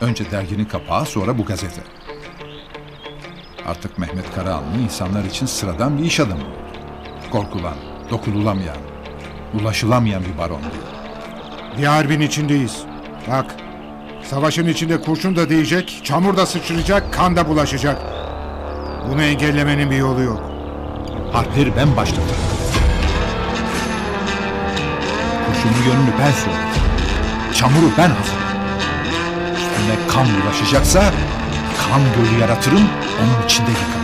Önce derginin kapağı sonra bu gazete. Artık Mehmet Karahanlı insanlar için sıradan bir iş adamı oldu. Korkulan, dokunulamayan, ulaşılamayan bir baron diyor. Bir harbin içindeyiz. Bak, savaşın içinde kurşun da değecek, çamur da sıçrayacak, kan da bulaşacak. Bunu engellemenin bir yolu yok. Harpleri ben başlattım. Kurşunun yönünü ben söyledim. Çamuru ben hazırladım. Üstüne kan bulaşacaksa kan gölü yaratırım, onun içinde yıkarım.